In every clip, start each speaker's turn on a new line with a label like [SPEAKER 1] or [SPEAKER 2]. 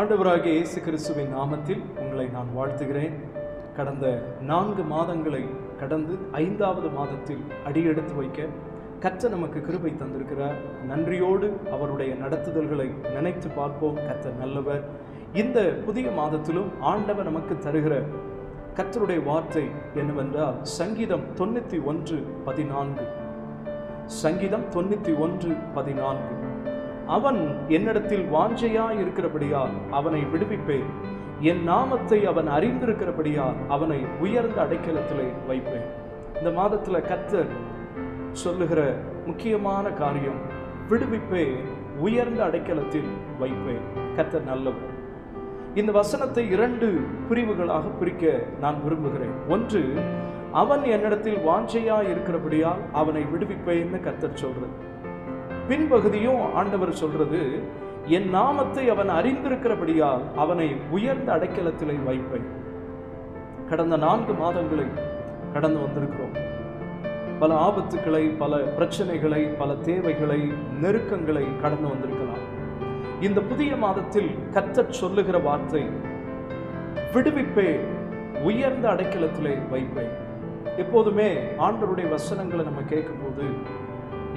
[SPEAKER 1] ஆண்டவராகிய இயேசு கிறிஸ்துவின் நாமத்தில் உங்களை நான் வாழ்த்துகிறேன். கடந்த நான்கு மாதங்களை கடந்து ஐந்தாவது மாதத்தில் அடியெடுத்து வைக்க கற்ற நமக்கு கிருபை தந்திருக்கிறார். நன்றியோடு அவருடைய நடத்துதல்களை நினைத்து பார்ப்போம். கர்த்தர் நல்லவர். இந்த புதிய மாதத்திலும் ஆண்டவர் நமக்கு தருகிற கர்த்தருடைய வார்த்தை என்னவென்றால் சங்கீதம் தொண்ணூற்றி ஒன்று பதினான்கு. சங்கீதம் தொண்ணூற்றி ஒன்று பதினான்கு. அவன் என்னிடத்தில் வாஞ்சையா இருக்கிறபடியால் அவனை விடுவிப்பேன். என் நாமத்தை அவன் அறிந்திருக்கிறபடியால் அவனை உயர்ந்த அடைக்கலத்திலே வைப்பேன். இந்த மாதத்தில் கத்தர் சொல்லுகிற முக்கியமான காரியம் விடுவிப்பே உயர்ந்த அடைக்கலத்தில் வைப்பேன். கத்தர் நல்லவர். இந்த வசனத்தை இரண்டு பிரிவுகளாக பிரிக்க நான் விரும்புகிறேன். ஒன்று அவன் என்னிடத்தில் வாஞ்சையா இருக்கிறபடியால் அவனை விடுவிப்பேன்னு கத்தர் சொல்றது. பின்பகுதியும் ஆண்டவர் சொல்றது என் நாமத்தை அவன் அறிந்திருக்கிறபடியால் அவனை உயர்ந்த அடைக்கலத்திலே வைப்பேன். கடந்த நான்கு மாதங்களை கடந்து வந்திருக்கிறோம். பல ஆபத்துக்களை பல பிரச்சனைகளை பல தேவைகளை நெருக்கங்களை கடந்து வந்திருக்கலாம். இந்த புதிய மாதத்தில் கத்தச் சொல்லுகிற வார்த்தை விடுவிப்பே உயர்ந்த அடைக்கலத்திலே வைப்பேன். எப்போதுமே ஆண்டவருடைய வசனங்களை நம்ம கேட்கும்போது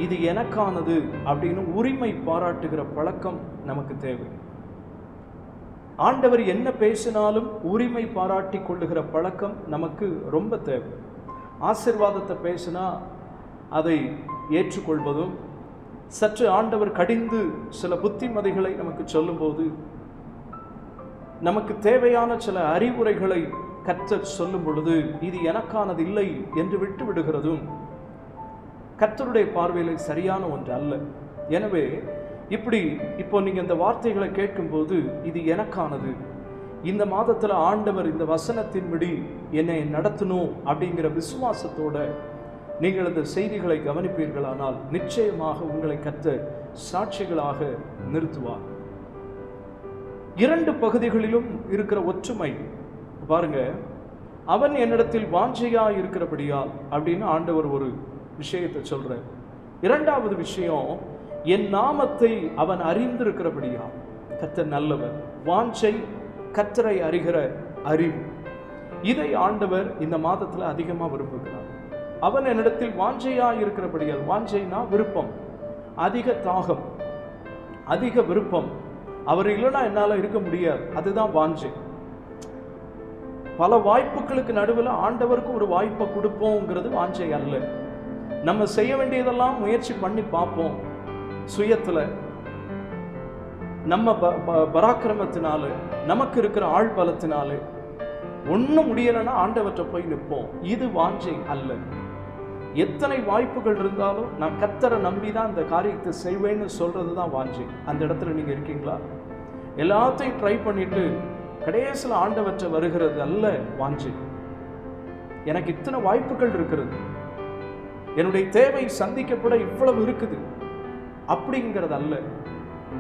[SPEAKER 1] இது எனக்கானது அப்படின்னு உரிமை பாராட்டுகிற பழக்கம் நமக்கு தேவை. ஆண்டவர் என்ன பேசினாலும் உரிமை பாராட்டி கொள்ளுகிற பழக்கம் நமக்கு ரொம்ப தேவை. ஆசிர்வாதத்தை பேசினா அதை ஏற்றுக்கொள்வதும் சற்று ஆண்டவர் கடிந்து சில புத்திமதிகளை நமக்கு சொல்லும்போது நமக்கு தேவையான சில அறிவுரைகளை கற்ற சொல்லும் பொழுது இது எனக்கானது இல்லை என்று விட்டு விடுகிறதும் கர்த்தருடைய பார்வையில் சரியான ஒன்று அல்ல. எனவே இப்படி இப்போ நீங்கள் இந்த வார்த்தைகளை கேட்கும்போது இது எனக்கானது. இந்த மாதத்தில் ஆண்டவர் இந்த வசனத்தின்படி என்னை நடத்தணும் அப்படிங்கிற விசுவாசத்தோட நீங்கள் இந்த செய்திகளை கவனிப்பீர்களானால் நிச்சயமாக உங்களை கத்த சாட்சிகளாக நிறுத்துவார். இரண்டு பகுதிகளிலும் இருக்கிற ஒற்றுமை பாருங்க அவன் என்னிடத்தில் வாஞ்சையா இருக்கிறபடியால் அப்படின்னு ஆண்டவர் ஒரு விஷயத்தை சொல்ற இரண்டாவது விஷயம் என் நாமத்தை அவன் அறிந்திருக்கிறபடியா கத்தர் நல்லவர். வாஞ்சை கத்தரை அறிகிற அறிவு. இதை ஆண்டவர் இந்த மாதத்துல அதிகமா விரும்புகிறார். அவன் என்னிடத்தில் வாஞ்சையா இருக்கிறபடியால் வாஞ்சைனா விருப்பம் அதிக தாகம் அதிக விருப்பம். அவர் இல்லைன்னா என்னால் இருக்க முடியாது. அதுதான் வாஞ்சை. பல வாய்ப்புகளுக்கு நடுவில் ஆண்டவருக்கு ஒரு வாய்ப்பை கொடுப்போங்கிறது வாஞ்சை அல்ல. நம்ம செய்ய வேண்டியதெல்லாம் முயற்சி பண்ணி பார்ப்போம். சுயத்தில். நம்ம ப- பராக்கிரமத்தினால நமக்கு இருக்கிற ஆள் பலத்தினால ஒன்றும் முடியலைன்னா ஆண்டவற்றை போய் நிற்போம். இது வாஞ்சை அல்ல. எத்தனை வாய்ப்புகள் இருந்தாலும் நான் கத்தரை நம்பி தான் இந்த காரியத்தை செய்வேன்னு சொல்கிறது தான் வாஞ்சை. அந்த இடத்துல நீங்கள் இருக்கீங்களா? எல்லாத்தையும் ட்ரை பண்ணிட்டு கடைசியில் ஆண்டவற்றை வருகிறது அல்ல வாஞ்சை. எனக்கு இத்தனை வாய்ப்புகள் இருக்கிறது. என்னுடைய தேவை சந்திக்கப்பட இவ்வளவு இருக்குது. அப்படிங்கிறது அல்ல.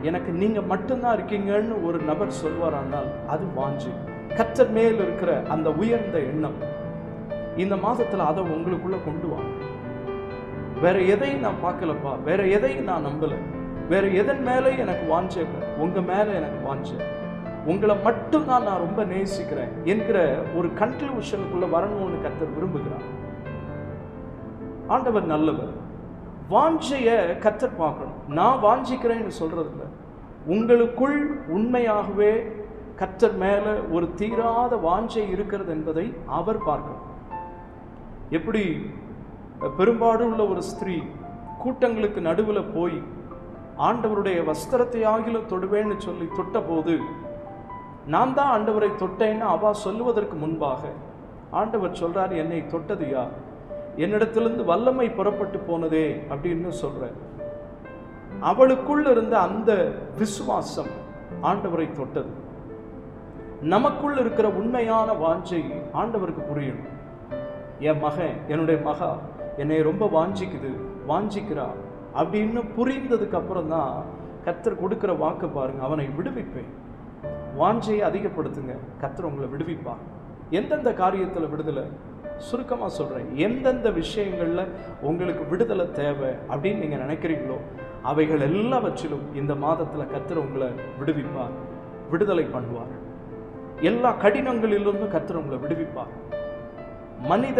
[SPEAKER 1] எனக்கு நீங்க மட்டும்தான் இருக்கீங்கன்னு ஒரு நபர் சொல்வாரானால் அது வாஞ்சு. கத்தர் மேல் இருக்கிற அந்த உயர்ந்த எண்ணம். இந்த மாதத்துல அதை உங்களுக்குள்ள கொண்டு வாங்க வேற எதையும் நான் பார்க்கலப்பா. வேற எதையும் நான் நம்பல. வேற எதன் மேலே எனக்கு வாஞ்சை உங்க மேல எனக்கு வாஞ்ச உங்களை மட்டும் தான் நான் ரொம்ப நேசிக்கிறேன் என்கிற ஒரு கன்க்ளூஷனுக்குள்ள வரணும்னு கத்தர் விரும்புகிறான் ஆண்டவர் நல்லவர். வாஞ்சையை கத்தர் பார்க்கணும். நான் வாஞ்சிக்கிறேன்னு சொல்கிறது இல்லை உங்களுக்குள் உண்மையாகவே கத்தர் மேலே ஒரு தீராத வாஞ்சை இருக்கிறது என்பதை அவர் பார்க்கணும். எப்படி? பெரும்பாடு உள்ள ஒரு ஸ்திரீ கூட்டங்களுக்கு நடுவில் போய் ஆண்டவருடைய வஸ்திரத்தை ஆகிலும் தொடுவேன்னு சொல்லி தொட்டபோது நான் தான் ஆண்டவரை தொட்டேன்னு அவா சொல்லுவதற்கு முன்பாக ஆண்டவர் சொல்கிறார் என்னை தொட்டது யார்? என்னிடத்திலிருந்து வல்லமை புறப்பட்டு போனதே அப்படின்னு சொல்கிறேன் அவளுக்குள்ள இருந்த அந்த விசுவாசம் ஆண்டவரை தொட்டது. நமக்குள் இருக்கிற உண்மையான வாஞ்சை ஆண்டவருக்கு புரியணும். என் மகன் என்னுடைய மகா என்னை ரொம்ப வாஞ்சிக்குது வாஞ்சிக்கிறா அப்படின்னு புரிந்ததுக்கு அப்புறம் தான் கத்தர் கொடுக்குற வாக்கு பாருங்க அவனை விடுவிப்பேன். வாஞ்சையை அதிகப்படுத்துங்க கத்தர் உங்களை விடுவிப்பார். எந்தெந்த காரியத்தில் விடுதலை? சுருக்கமாக சொல்கிறேன் எந்தெந்த விஷயங்களில் உங்களுக்கு விடுதலை தேவை அப்படின்னு நீங்கள் நினைக்கிறீங்களோ அவைகள் எல்லாவற்றிலும் இந்த மாதத்தில் கத்தர் உங்களை விடுவிப்பார் விடுதலை பண்ணுவார். எல்லா கடினங்களிலிருந்து கர்த்தர் உங்களை விடுவிப்பார். மனித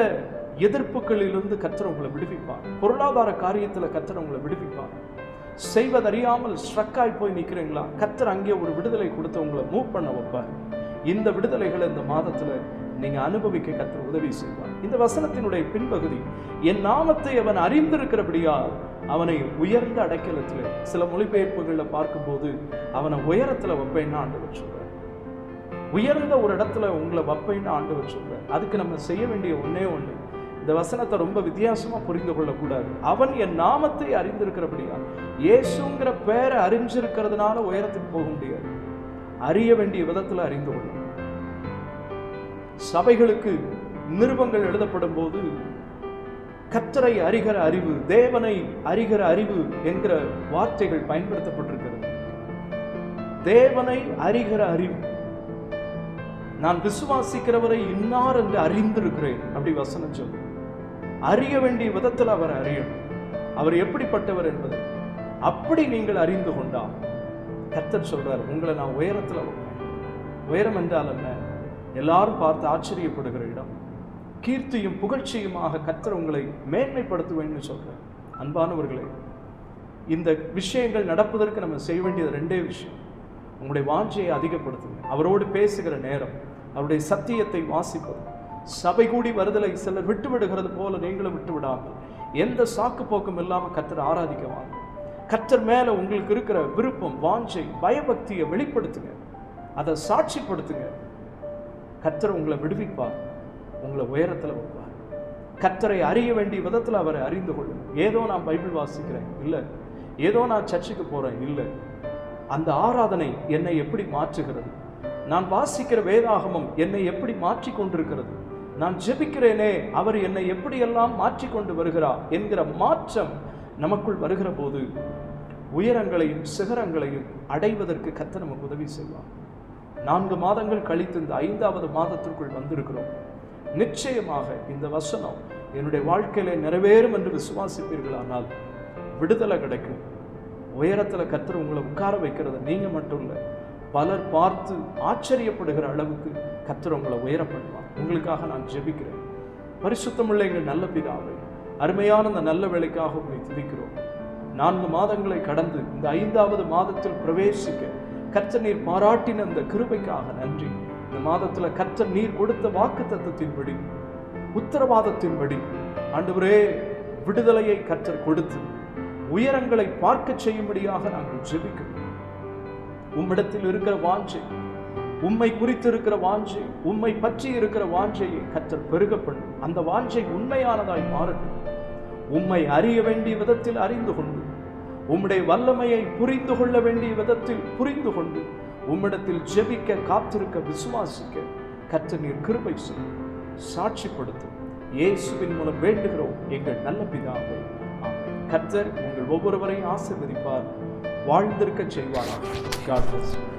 [SPEAKER 1] எதிர்ப்புகளிலிருந்து கர்த்தர் உங்களை விடுவிப்பார். பொருளாதார காரியத்தில் கர்த்தர் உங்களை விடுவிப்பார். செய்வதறியாமல் ஸ்ட்ரக்காய் போய் நிற்கிறீங்களா கர்த்தர் அங்கே ஒரு விடுதலை கொடுத்து உங்களை மூவ் பண்ண வைப்பார். இந்த விடுதலைகளை இந்த மாதத்துல நீங்க அனுபவிக்க கற்று உதவி செய்வார். இந்த வசனத்தினுடைய பின்பகுதி என் நாமத்தை அவன் அறிந்திருக்கிறபடியால் அவனை உயர்ந்த அடைக்கலத்தில் சில மொழிபெயர்ப்புகளில் பார்க்கும்போது அவனை உயரத்துல வைப்பேன்னு ஆண்டு வச்சுருவேன் உயர்ந்த ஒரு இடத்துல உங்களை வைப்பேன்னு ஆண்டு வச்சுருவேன் அதுக்கு நம்ம செய்ய வேண்டிய ஒண்ணே ஒண்ணு இந்த வசனத்தை ரொம்ப வித்தியாசமா புரிந்து கொள்ளக்கூடாது. அவன் என் நாமத்தை அறிந்திருக்கிறபடியா இயேசுங்கிற பேரை அறிஞ்சிருக்கிறதுனால உயரத்துக்கு போக முடியாது. அறிய வேண்டிய விதத்துல அறிந்து கொள்ளும். சபைகளுக்கு நிருபங்கள் எழுதப்படும் போது கத்தரை அறிகிற அறிவு தேவனை அறிகிற அறிவு என்கிற வார்த்தைகள் பயன்படுத்தப்பட்டிருக்கிறது. தேவனை அறிகிற அறிவு. நான் விசுவாசிக்கிறவரை இன்னார் என்று அறிந்திருக்கிறேன் அப்படி வசனம் சொல் அறிய வேண்டிய விதத்தில் அவர் அறியணும் அவர் எப்படிப்பட்டவர் என்பது. அப்படி நீங்கள் அறிந்து கொண்டால் கர்த்தர் சொல்றார் உங்களை நான் உயரத்தில் வைப்பேன். உயரம் என்றால் என்ன? எல்லாரும் பார்த்து ஆச்சரியப்படுகிற இடம். கீர்த்தியும் புகழ்ச்சியுமாக கத்தர் உங்களை மேன்மைப்படுத்துவேன்னு சொல்கிறேன் அன்பானவர்களே இந்த விஷயங்கள் நடப்பதற்கு நம்ம செய்ய வேண்டியது ரெண்டே விஷயம். உங்களுடைய வாஞ்சையை அதிகப்படுத்துங்க. அவரோடு பேசுகிற நேரம் அவருடைய சத்தியத்தை வாசிப்பது. சபை கூடி வருதலை சிலர் விட்டு விடுகிறது போல நீங்களும் விட்டு விடாமல் எந்த சாக்கு போக்கும் இல்லாமல் கத்தர் ஆராதிக்க வாங்க. மேலே உங்களுக்கு இருக்கிற விருப்பம் வாஞ்சை பயபக்தியை வெளிப்படுத்துங்க. அதை சாட்சிப்படுத்துங்க. கர்த்தர் உங்களை விடுவிப்பார். உங்களை உயரத்தில் வைப்பார். கர்த்தரை அறிய வேண்டிய விதத்தில் அவரை அறிந்து கொள்ளும். ஏதோ நான் பைபிள் வாசிக்கிறேன். இல்லை. ஏதோ நான் சர்ச்சுக்கு போகிறேன் இல்லை. அந்த ஆராதனை என்னை எப்படி மாற்றுகிறது? நான் வாசிக்கிற வேதாகமம் என்னை எப்படி மாற்றி கொண்டிருக்கிறது? நான் ஜெபிக்கிறேனே அவர் என்னை எப்படியெல்லாம் மாற்றி கொண்டு வருகிறார் என்கிற மாற்றம் நமக்குள் வருகிற போது உயரங்களையும் சிகரங்களையும் அடைவதற்கு கத்த நமக்கு உதவி செய்வார். நான்கு மாதங்கள் கழித்து இந்த ஐந்தாவது மாதத்திற்குள் வந்திருக்கிறோம். நிச்சயமாக இந்த வசனம் என்னுடைய வாழ்க்கையில நிறைவேறும் என்று விசுவாசிப்பீர்களானால் விடுதலை கிடைக்கும். உயரத்தில் கத்துற உங்களை உட்கார வைக்கிறது நீங்கள் மட்டும் இல்லை பலர் பார்த்து ஆச்சரியப்படுகிற அளவுக்கு கத்துற உங்களை உயர பண்ணுவார் உங்களுக்காக நான் ஜெபிக்கிறேன். பரிசுத்தமுள்ள எங்கள் நல்ல பிதாவை அருமையான இந்த நல்ல வேலைக்காக உங்களை துதிக்கிறோம். நான்கு மாதங்களை கடந்து இந்த ஐந்தாவது மாதத்தில் பிரவேசிக்க கர்த்தர் நீர் பாராட்டின இந்த கிருபைக்காக நன்றி. இந்த மாதத்துல கர்த்தர் நீர் கொடுத்த வாக்கு தத்துவத்தின்படி உத்தரவாதத்தின்படி ஆண்டவரே விடுதலையை கர்த்தர் கொடுத்து உயரங்களை பார்க்க செய்யும்படியாக நாங்கள் ஜெபிக்கிறோம். உம்மிடத்தில் இருக்கிற வாஞ்சை உம்மை குறித்து இருக்கிற வாஞ்சை உம்மை பற்றி இருக்கிற வாஞ்சையை கற்றல் பெருகப்படும். அந்த வாஞ்சை உண்மையானதாய் மாறட்டும். உம்மை அறிய வேண்டிய விதத்தில் அறிந்து கொண்டு உம்முடைய வல்லமையை புரிந்து கொள்ள வேண்டிய விதத்தில் புரிந்து கொண்டு உம்மிடத்தில் ஜெபிக்க காத்திருக்க விசுவாசிக்க கற்ற நீர் கிருபை செய்யும். சாட்சிப்படுத்தும். இயேசுவின் மூலம் வேண்டுகிறோம். எங்கள் நல்ல பிதாவை ஆமென். கர்த்தர் உங்கள் ஒவ்வொருவரையும் ஆசிர்வதிப்பார். வாழ்ந்திருக்க செய்வாராம் God.